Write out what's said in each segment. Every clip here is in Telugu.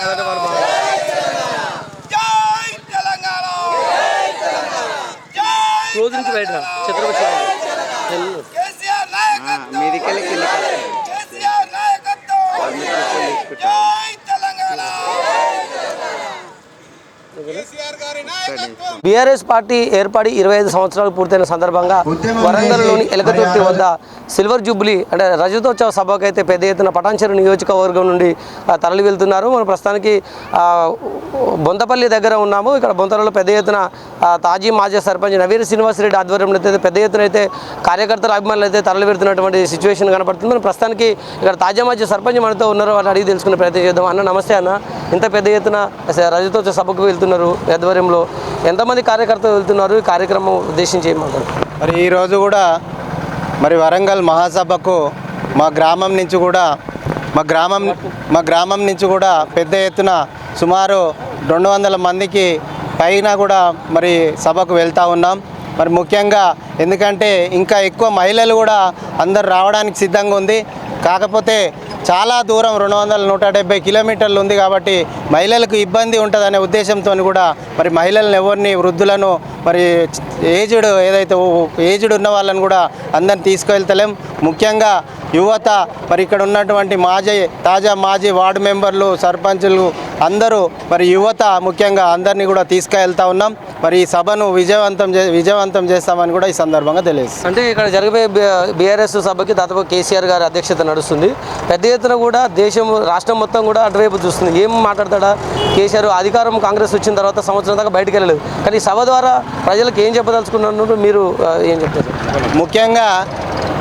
来了这 బీఆర్ఎస్ పార్టీ ఏర్పడి ఇరవై ఐదు సంవత్సరాలు పూర్తయిన సందర్భంగా వరంగల్లోని ఎలకతుర్తి వద్ద సిల్వర్ జూబ్లీ అంటే రజతోత్సవ సభకు అయితే పెద్ద ఎత్తున పటాన్చెరు నియోజకవర్గం నుండి తరలి వెళ్తున్నారు. మనం ప్రస్తుతానికి బొంతపల్లి దగ్గర ఉన్నాము. ఇక్కడ బొంతలలో పెద్ద ఎత్తున తాజీ మాజీ సర్పంచ్ నవీర్ శ్రీనివాసరెడ్డి ఆధ్వర్యంలో అయితే పెద్ద ఎత్తున అయితే కార్యకర్తల అభిమానులు అయితే తరలి వెళ్తున్నటువంటి సిచ్యువేషన్ కనపడుతుంది. మనం ప్రస్తుతానికి ఇక్కడ తాజా మాజీ సర్పంచ్ మనతో ఉన్నారు వాళ్ళు అడిగి తెలుసుకునే ప్రయత్నం చేద్దాం. అన్న నమస్తే అన్న. ఇంత పెద్ద ఎత్తున రజతోత్సవ సభకు వెళ్తున్నారు ఆధ్వర్యంలో. ఎంతమంది కార్యకర్తలు వెళ్తున్నారు ఈ కార్యక్రమం ఉద్దేశించి ఏమంటారు మరి ఈరోజు కూడా మరి వరంగల్ మహాసభకు మా గ్రామం నుంచి కూడా మా గ్రామం మా గ్రామం నుంచి కూడా పెద్ద ఎత్తున సుమారు రెండు వందల మందికి పైన కూడా మరి సభకు వెళ్తూ ఉన్నాం. మరి ముఖ్యంగా ఎందుకంటే ఇంకా ఎక్కువ మహిళలు కూడా అందరు రావడానికి సిద్ధంగా ఉంది. కాకపోతే చాలా దూరం రెండు వందల నూట డెబ్బై కిలోమీటర్లు ఉంది కాబట్టి మహిళలకు ఇబ్బంది ఉంటుందనే ఉద్దేశంతో కూడా మరి మహిళలను ఎవరిని వృద్ధులను మరి ఏజ్డ్ ఏదైతే ఏజ్డ్ ఉన్న వాళ్ళని కూడా అందరిని తీసుకువెళ్తలేం ముఖ్యంగా యువత మరి ఇక్కడ ఉన్నటువంటి మాజీ తాజా మాజీ వార్డు మెంబర్లు సర్పంచులు అందరూ మరి యువత ముఖ్యంగా అందరినీ కూడా తీసుకువెళ్తా ఉన్నాం. మరి ఈ సభను విజయవంతం చే విజయవంతం చేస్తామని కూడా ఈ సందర్భంగా తెలియజేస్తాం. అంటే ఇక్కడ జరిగే బీఆర్ఎస్ సభకి దాదాపు కేసీఆర్ గారి అధ్యక్షత నడుస్తుంది. పెద్ద ఎత్తున కూడా దేశం రాష్ట్రం మొత్తం కూడా అటువైపు చూస్తుంది. ఏం మాట్లాడతాడా? కేసీఆర్ అధికారం కాంగ్రెస్ వచ్చిన తర్వాత సంవత్సరం దాకా బయటకు వెళ్ళలేదు. కానీ సభ ద్వారా ప్రజలకు ఏం చెప్పదలుచుకున్నారు? మీరు ఏం చెప్తారు? ముఖ్యంగా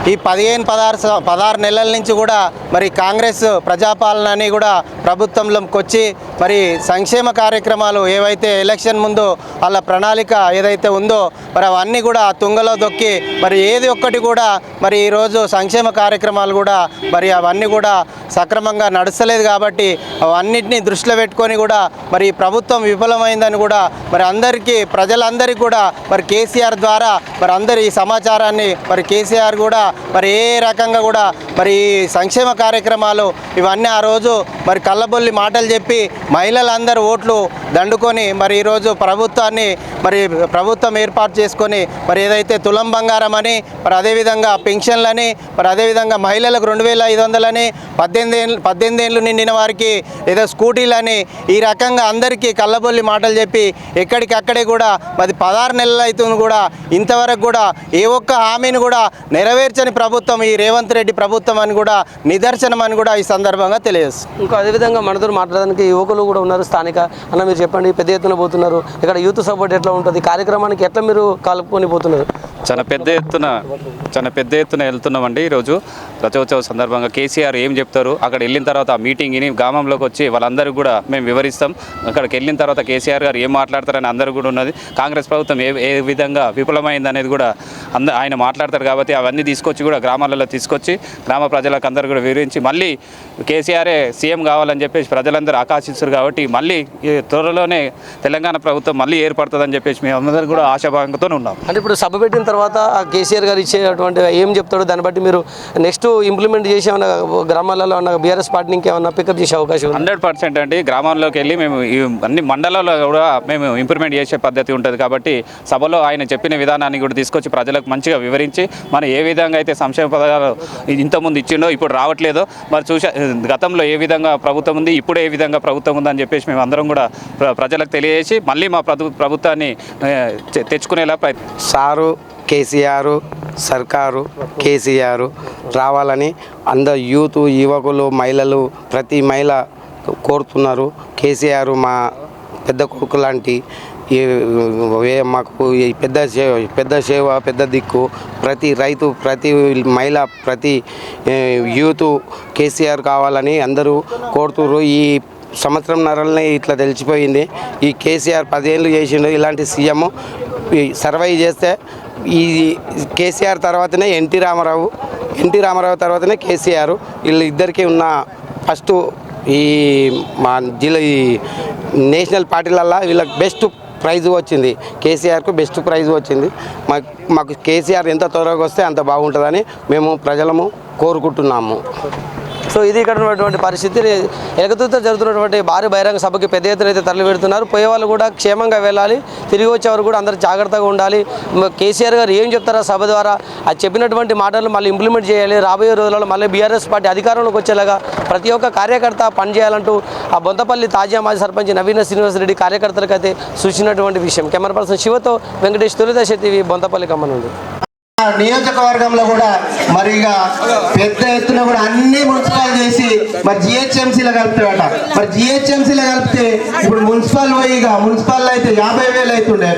ఈ పదిహేను పదహారు పదహారు నెలల నుంచి కూడా మరి కాంగ్రెస్ ప్రజాపాలనని కూడా ప్రభుత్వంలోకి వచ్చి మరి సంక్షేమ కార్యక్రమాలు ఏవైతే ఎలక్షన్ ముందు వాళ్ళ ప్రణాళిక ఏదైతే ఉందో మరి అవన్నీ కూడా తుంగలో దొక్కి మరి ఏది ఒక్కటి కూడా మరి ఈరోజు సంక్షేమ కార్యక్రమాలు కూడా మరి అవన్నీ కూడా సక్రమంగా నడుస్తలేదు కాబట్టి అవన్నిటిని దృష్టిలో పెట్టుకొని కూడా మరి ప్రభుత్వం విఫలమైందని కూడా మరి అందరికీ ప్రజలందరికీ కూడా మరి కేసీఆర్ ద్వారా మరి అందరి ఈ సమాచారాన్ని మరి కేసీఆర్ కూడా మరి ఏ రకంగా కూడా మరి సంక్షేమ కార్యక్రమాలు ఇవన్నీ ఆ రోజు మరి చల్లబొల్లి మాటలు చెప్పి మహిళలందరూ ఓట్లు దండుకొని మరి ఈరోజు ప్రభుత్వాన్ని మరి ప్రభుత్వం ఏర్పాటు చేసుకొని మరి ఏదైతే తులం బంగారం అని మరి అదేవిధంగా పెన్షన్లని మరి అదేవిధంగా మహిళలకు రెండు వేల ఐదు వందలని పద్దెనిమిది ఏళ్ళు పద్దెనిమిది ఏళ్ళు నిండిన వారికి ఏదో స్కూటీలని ఈ రకంగా అందరికీ కళ్ళబొల్లి మాటలు చెప్పి ఎక్కడికక్కడే కూడా మరి పదహారు నెలలు అవుతుంది కూడా ఇంతవరకు కూడా ఏ ఒక్క హామీని కూడా నెరవేర్చని ప్రభుత్వం ఈ రేవంత్ రెడ్డి ప్రభుత్వం అని కూడా నిదర్శనం అని కూడా ఈ సందర్భంగా తెలియజేస్తుంది. అదేవిధంగా మనతో మాట్లాడడానికి యువకులు కూడా ఉన్నారు స్థానిక అన్న మీరు చెప్పండి పెద్ద ఎత్తున పోతున్నారు. ఇక్కడ యూత్ సపోర్ట్ ఎట్లా ఉంటుంది? కార్యక్రమానికి ఎట్లా మీరు కలుపుకొని పోతున్నారు? చాలా పెద్ద ఎత్తున చాలా పెద్ద ఎత్తున వెళ్తున్నామండి ఈరోజు. రథోత్సవ సందర్భంగా కేసీఆర్ ఏం చెప్తారు? అక్కడ వెళ్ళిన తర్వాత ఆ మీటింగ్ని గ్రామంలోకి వచ్చి వాళ్ళందరికీ కూడా మేము వివరిస్తాం. అక్కడికి వెళ్ళిన తర్వాత కేసీఆర్ గారు ఏం మాట్లాడతారని అందరూ కూడా ఉన్నది. కాంగ్రెస్ ప్రభుత్వం ఏ ఏ విధంగా విఫలమైంది అనేది కూడా అంద ఆయన మాట్లాడతారు కాబట్టి అవన్నీ తీసుకొచ్చి కూడా గ్రామాలలో తీసుకొచ్చి గ్రామ ప్రజలకు అందరూ కూడా వివరించి మళ్ళీ కేసీఆరే సీఎం కావాలని చెప్పేసి ప్రజలందరూ ఆకాశిస్తారు కాబట్టి మళ్ళీ త్వరలోనే తెలంగాణ ప్రభుత్వం మళ్ళీ ఏర్పడుతుందని చెప్పేసి మేము అందరూ కూడా ఆశాభావంతో ఉన్నాం. అంటే ఇప్పుడు సభ పెట్టిన తర్వాత ఆ కేసీఆర్ గారు ఇచ్చేటువంటి ఏం చెప్తాడో దాన్ని బట్టి మీరు నెక్స్ట్ ఇంప్లిమెంట్ చేసి ఏమన్నా గ్రామాలలో ఉన్న బీఆర్ఎస్ పార్టీని ఇంకేమన్నా పికప్ చేసే అవకాశం ఉంది? హండ్రెడ్ పర్సెంట్ అండి. గ్రామాల్లోకి వెళ్ళి మేము అన్ని మండలాల్లో కూడా మేము ఇంప్రూవ్మెంట్ చేసే పద్ధతి ఉంటుంది కాబట్టి సభలో ఆయన చెప్పిన విధానాన్ని కూడా తీసుకొచ్చి ప్రజలకు మంచిగా వివరించి మనం ఏ విధంగా అయితే సంక్షేమ పథకాలు ఇంతకుముందు ఇచ్చిండో ఇప్పుడు రావట్లేదో మరి చూసా గతంలో ఏ విధంగా ప్రభుత్వం ఉంది ఇప్పుడు ఏ విధంగా ప్రభుత్వం ఉందని చెప్పేసి మేము అందరం కూడా ప్ర- ప్రజలకు తెలియజేసి మళ్ళీ మా ప్రభు ప్రభుత్వాన్ని తెచ్చుకునేలా ప్రయత్నం సారు కేసీఆర్ సర్కారు కేసీఆర్ రావాలని అందరు యూత్ యువకులు మహిళలు ప్రతి మహిళ కోరుతున్నారు. కేసీఆర్ మా పెద్ద కొడుకు లాంటి వే- మాకు ఈ పెద్ద సేవ పెద్ద సేవ పెద్ద దిక్కు ప్రతి రైతు ప్రతి మహిళ ప్రతి యూత్ కేసీఆర్ కావాలని అందరూ కోరుతున్నారు ఈ సంవత్సరం నరల్ని ఇట్లా తెలిసిపోయింది. ఈ కేసీఆర్ పదేళ్ళు చేసిండు ఇలాంటి సీఎం సర్వైవ్ చేస్తే ఈ కేసీఆర్ తర్వాతనే ఎన్టీ రామారావు ఎన్టీ రామారావు తర్వాతనే కేసీఆర్ వీళ్ళు ఇద్దరికి ఉన్న ఫస్ట్ ఈ మా జిల్లా ఈ నేషనల్ పార్టీలల్లో వీళ్ళకి బెస్ట్ ప్రైజ్ వచ్చింది. కేసీఆర్కు బెస్ట్ ప్రైజ్ వచ్చింది. మాకు మాకు కేసీఆర్ ఎంత త్వరగా వస్తే అంత బాగుంటుందని మేము ప్రజలము కోరుకుంటున్నాము. సో ఇది ఇక్కడ ఉన్నటువంటి పరిస్థితి. ఎలగతూతో జరుగుతున్నటువంటి భారీ బహిరంగ సభకి పెద్ద ఎత్తున అయితే తరలి పెడుతున్నారు పోయేవాళ్ళు కూడా క్షేమంగా వెళ్ళాలి. తిరిగి వచ్చేవారు కూడా అందరూ జాగ్రత్తగా ఉండాలి. కేసీఆర్ గారు ఏం చెప్తారో సభ ద్వారా? అది చెప్పినటువంటి మాటలు మళ్ళీ ఇంప్లిమెంట్ చేయాలి. రాబోయే రోజులలో మళ్ళీ బీఆర్ఎస్ పార్టీ అధికారంలోకి వచ్చేలాగా ప్రతి ఒక్క కార్యకర్త పనిచేయాలంటూ ఆ బొంతపల్లి తాజా మాజీ సర్పంచ్ నవీన శ్రీనివాసరెడ్డి కార్యకర్తలకు అయితే సూచించినటువంటి విషయం. కెమెరా పర్సన్ శివతో వెంకటేష్ తొలిదశ టీవీ బొంతపల్లి కమ్మ నుండి. నియోజకవర్గంలో కూడా మరి ఇక పెద్ద ఎత్తున కూడా అన్ని మున్సిపాలు చేసి మరి జిహెచ్ఎంసీలో కలుపుతాడట మరి జిహెచ్ఎంసీలో కలిపితే ఇప్పుడు మున్సిపల్ పోయి ఇక మున్సిపల్ అయితే యాభై వేలు అవుతుండే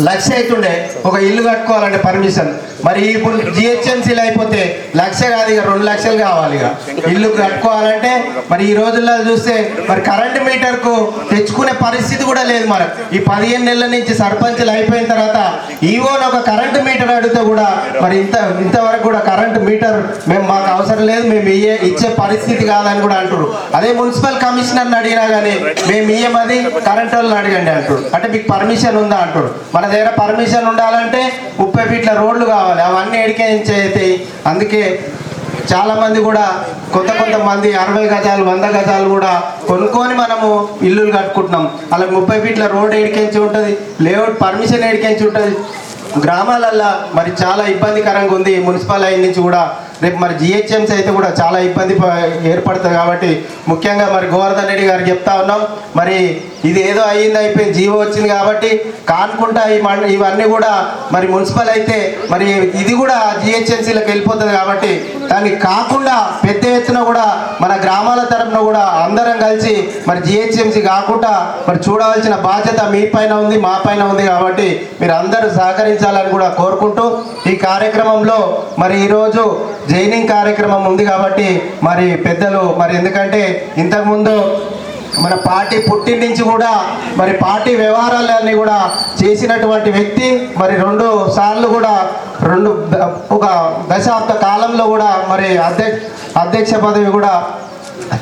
లక్ష అవుతుండే ఒక ఇల్లు కట్టుకోవాలంటే పర్మిషన్. మరి ఇప్పుడు జిహెచ్ఎంసీలో అయిపోతే లక్ష కాదు ఇక రెండు లక్షలు కావాలి ఇక. ఇల్లు కట్టుకోవాలంటే మరి ఈ రోజుల్లో చూస్తే మరి కరెంట్ మీటర్కు తెచ్చుకునే పరిస్థితి కూడా లేదు మనకు ఈ పదిహేను నెలల నుంచి సర్పంచ్లు అయిపోయిన తర్వాత ఈవోన్ ఒక కరెంట్ మీటర్ అడిగితే కూడా మరి ఇంత ఇంతవరకు కూడా కరెంట్ మీటర్ మేము మాకు అవసరం లేదు మేము ఇయ్యే ఇచ్చే పరిస్థితి కాదని కూడా అంటారు అదే మున్సిపల్ కమిషనర్ని అడిగినా కానీ మేము ఇయ్యమది కరెంట్ వాళ్ళని అడగండి అంటారు అంటే మీకు పర్మిషన్ ఉందా అంటారు మన దగ్గర పర్మిషన్ ఉండాలంటే ముప్పై ఫీట్ల రోడ్లు కావాలి. అవన్నీ ఎడికేయించి అందుకే చాలామంది కూడా కొంత కొంతమంది అరవై గజాలు వంద గజాలు కూడా కొనుక్కొని మనము ఇల్లులు కట్టుకుంటున్నాం. అలా ముప్పై ఫీట్ల రోడ్ ఎడికించి ఉంటుంది లేఅవుట్ పర్మిషన్ ఎడికించి ఉంటుంది. గ్రామాలల్లో మరి చాలా ఇబ్బందికరంగా ఉంది మున్సిపల్ లైన్ నుంచి కూడా. రేపు మరి జిహెచ్ఎంసీ అయితే కూడా చాలా ఇబ్బంది ఏర్పడుతుంది కాబట్టి ముఖ్యంగా మరి గోవర్ధన్ రెడ్డి గారు చెప్తా ఉన్నాం. మరి ఇది ఏదో అయ్యింది అయిపోయింది జీవో వచ్చింది కాబట్టి కానుకుంటా ఈ ఇవన్నీ కూడా మరి మున్సిపల్ అయితే మరి ఇది కూడా జిహెచ్ఎంసీలకు వెళ్ళిపోతుంది కాబట్టి దాన్ని కాకుండా పెద్ద ఎత్తున కూడా మన గ్రామాల తరపున కూడా అందరం కలిసి మరి జిహెచ్ఎంసీ కాకుండా మరి చూడవలసిన బాధ్యత మీ పైన ఉంది మా పైన ఉంది కాబట్టి మీరు అందరూ సహకరించాలని కూడా కోరుకుంటూ ఈ కార్యక్రమంలో మరి ఈరోజు జైనింగ్ కార్యక్రమం ఉంది కాబట్టి మరి పెద్దలు మరి ఎందుకంటే ఇంతకుముందు మన పార్టీ పుట్టిన నుంచి కూడా మరి పార్టీ వ్యవహారాలన్నీ కూడా చేసినటువంటి వ్యక్తి మరి రెండు సార్లు కూడా రెండు ఒక దశాబ్ద కాలంలో కూడా మరి అధ్యక్ష అధ్యక్ష పదవి కూడా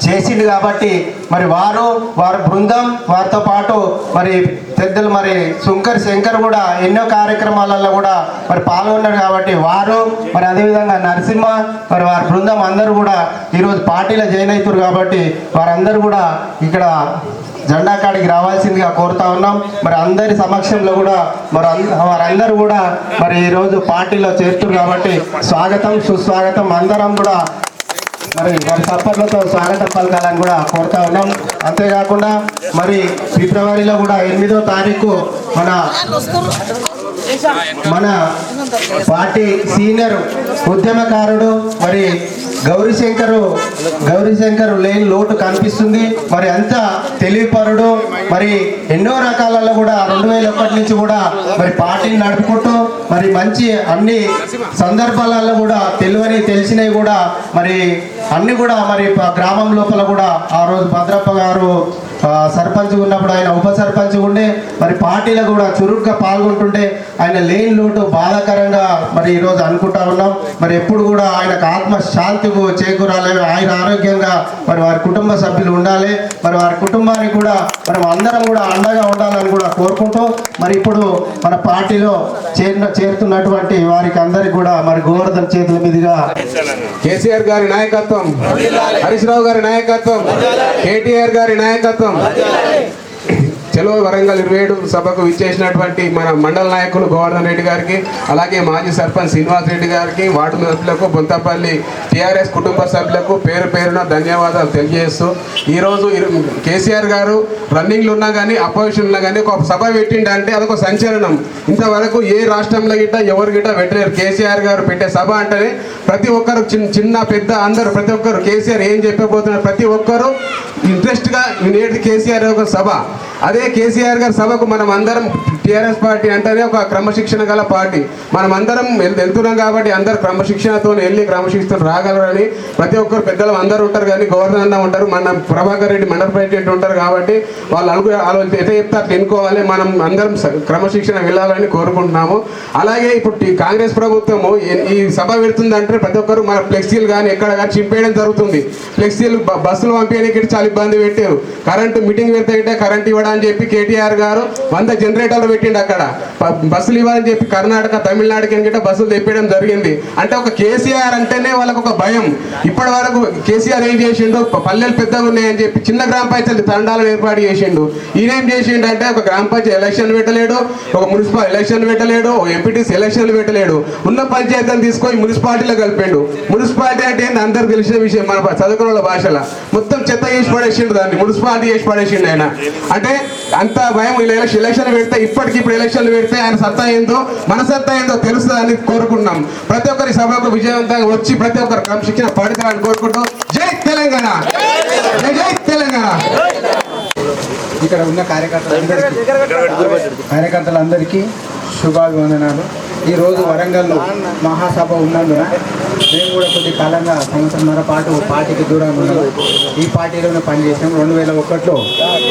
చేసింది కాబట్టి మరి వారు వారి బృందం వారితో పాటు మరి పెద్దలు మరి శంకర్ శంకర్ కూడా ఎన్నో కార్యక్రమాలలో కూడా మరి పాల్గొన్నారు కాబట్టి వారు మరి అదేవిధంగా నరసింహ మరి వారి బృందం అందరూ కూడా ఈరోజు పార్టీలో జాయిన్ అవుతారు కాబట్టి వారందరూ కూడా ఇక్కడ జెండా కాడికి రావాల్సిందిగా కోరుతా ఉన్నాం. మరి అందరి సమక్షంలో కూడా మరి అంద- వారందరూ కూడా మరి ఈరోజు పార్టీలో చేరుతున్నారు కాబట్టి స్వాగతం సుస్వాగతం అందరం కూడా మరి వారి సప్పట్లతో స్వాగతం పలకాలని కూడా కోరుతా ఉన్నాం. అంతేకాకుండా మరి ఫిబ్రవరిలో కూడా ఎనిమిదో తారీఖు మన మన పార్టీ సీనియర్ ఉద్యమకారుడు మరి గౌరీశంకరు గౌరీశంకర్ లేని లోటు కనిపిస్తుంది. మరి అంత తెలివిపరుడు మరి ఎన్నో రకాలలో కూడా రెండు వేల ఒకటి నుంచి కూడా మరి పార్టీని నడుపుకుంటూ మరి మంచి అన్ని సందర్భాలలో కూడా తెలివని తెలిసినవి కూడా మరి అన్ని కూడా మరి గ్రామం లోపల కూడా ఆ రోజు భద్రప్ప గారు సర్పంచ్ ఉన్నప్పుడు ఆయన ఉప సర్పంచ్ ఉండే మరి పార్టీలో కూడా చురుగ్గా పాల్గొంటుంటే ఆయన లేని లోటు బాధాకరంగా మరి ఈరోజు అనుకుంటా ఉన్నాం. మరి ఎప్పుడు కూడా ఆయనకు ఆత్మ శాంతికు చేకూరాలి ఆయన ఆరోగ్యంగా మరి వారి కుటుంబ సభ్యులు ఉండాలి. మరి వారి కుటుంబానికి కూడా మనం అందరం కూడా అండగా ఉండాలని కూడా కోరుకుంటూ మరి ఇప్పుడు మన పార్టీలో చేరిన చేరుతున్నటువంటి వారికి అందరికి కూడా మరి గోవర్ధన్ చేతుల మీదుగా కేసీఆర్ గారి నాయకత్వం హరీష్ రావు గారి నాయకత్వం. కేటీఆర్ గారి నాయకత్వం. సెలవు వరంగల్ ఇరవై ఏడు సభకు విచ్చేసినటువంటి మన మండల నాయకులు గోవర్ధన్ రెడ్డి గారికి అలాగే మాజీ సర్పంచ్ శ్రీనివాస్ రెడ్డి గారికి వార్డు సభ్యులకు బొంతపల్లి టీఆర్ఎస్ కుటుంబ సభ్యులకు పేరు పేరున ధన్యవాదాలు తెలియజేస్తూ ఈరోజు కేసీఆర్ గారు రన్నింగ్లు ఉన్నా కానీ అపోజిషన్ ఉన్నా కానీ ఒక సభ పెట్టిండంటే అదొక సంచలనం. ఇంతవరకు ఏ రాష్ట్రంలో గిట్ట ఎవరు గిట్ట పెట్టలేరు. కేసీఆర్ గారు పెట్టే సభ అంటేనే ప్రతి ఒక్కరు చిన్న చిన్న పెద్ద అందరూ ప్రతి ఒక్కరు కేసీఆర్ ఏం చెప్పబోతున్నారు ప్రతి ఒక్కరు ఇంట్రెస్ట్గా నేటి కేసీఆర్ ఒక సభ. అదే కేసీఆర్ గారి సభకు మనం అందరం టీఆర్ఎస్ పార్టీ అంటేనే ఒక క్రమశిక్షణ గల పార్టీ. మనం అందరం వెళ్తున్నాం కాబట్టి అందరు క్రమశిక్షణతో వెళ్ళి క్రమశిక్షణ రాగలరని ప్రతి ఒక్కరు పెద్దలు అందరూ ఉంటారు కానీ గవర్నర్ అన్న ఉంటారు మన ప్రభాకర్ రెడ్డి మండల ప్రెసిడెంట్ ఉంటారు కాబట్టి వాళ్ళు అడుగు వాళ్ళు ఎట్లా చెప్తే అట్లా ఎన్నుకోవాలి. మనం అందరం క్రమశిక్షణ వెళ్ళాలని కోరుకుంటున్నాము. అలాగే ఇప్పుడు కాంగ్రెస్ ప్రభుత్వము ఈ- సభ పెడుతుందంటే ప్రతి ఒక్కరు మన ఫ్లెక్సీలు కానీ ఎక్కడ కానీ చింపేయడం జరుగుతుంది. ఫ్లెక్సీలు బస్సులు పంపించడానికి చాలా ఇబ్బంది పెట్టారు. కరెంటు మీటింగ్ పెడితే కరెంట్ ఇవ్వడానికి చెప్పి చెప్పి కేటీఆర్ గారు వంద జనరేటర్లు పెట్టిండు అక్కడ. బస్సులు ఇవ్వాలని చెప్పి కర్ణాటక తమిళనాడుకి గిట్ట బస్సులు తెప్పడం జరిగింది. అంటే ఒక కేసీఆర్ అంటేనే వాళ్ళకు ఒక భయం. ఇప్పటి వరకు కేసీఆర్ ఏం చేసిండు? పల్లెలు పెద్దగా ఉన్నాయని చెప్పి చిన్న గ్రామ పంచాయతీ తండాలను ఏర్పాటు చేసిండు. ఈయన ఏం చేసిండు అంటే ఒక గ్రామ పంచాయతీ ఎలక్షన్ పెట్టలేడు ఒక మున్సిపల్ ఎలక్షన్ పెట్టలేడు ఒక ఎంపీటీసీ ఎలక్షన్లు పెట్టలేడు. ఉన్న పంచాయతీని తీసుకొని మున్సిపాలిటీలో కలిపిండు. మున్సిపాలిటీ అంటే ఏంటి అందరికి తెలిసిన విషయం మన చదువుకున్న వాళ్ళ భాషలో. మొత్తం చెత్త చేసి పడేసిండు దాన్ని. మున్సిపాలిటీ చేసి పడేసిండు ఆయన. అంటే అంత భయం ఇలా ఎలక్షన్ పెడితే ఇప్పటికి ఇప్పుడు ఎలక్షన్లు పెడితే ఆయన సత్తా ఏందో మన సత్తా ఏందో తెలుస్తుందని కోరుకుంటున్నాం. ప్రతి ఒక్కరి సభకు విజయవంతంగా వచ్చి ప్రతి ఒక్కరు క్రమశిక్షణ పడతారని కోరుకుంటూ జై తెలంగాణ! జై జై తెలంగాణ! ఇక్కడ ఉన్న కార్యకర్తలందరికీ కార్యకర్తలందరికీ శుభాభివందనాలు. ఈరోజు వరంగల్లో మహాసభ ఉన్నందున మేము కూడా కొద్ది కాలంగా సంవత్సరంన్నర పాటు పార్టీకి దూరంగా ఉన్నాము. ఈ పార్టీలోనే పనిచేసాము రెండు వేల ఒకటిలో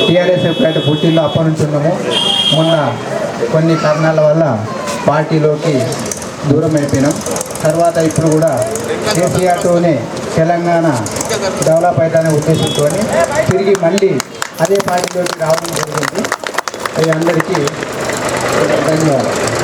టీఆర్ఎస్ ఎప్పుడైతే పుట్టిల్లో అప్పటి నుంచి ఉన్నాము. మొన్న కొన్ని కారణాల వల్ల పార్టీలోకి దూరం అయిపోయినాం. తర్వాత ఇప్పుడు కూడా కేసీఆర్తోనే తెలంగాణ డెవలప్ అవుతానే ఉద్దేశంతో తిరిగి మళ్ళీ అదే పార్టీలోకి రావడం జరిగింది. అది అందరికీ ధన్యవాదాలు.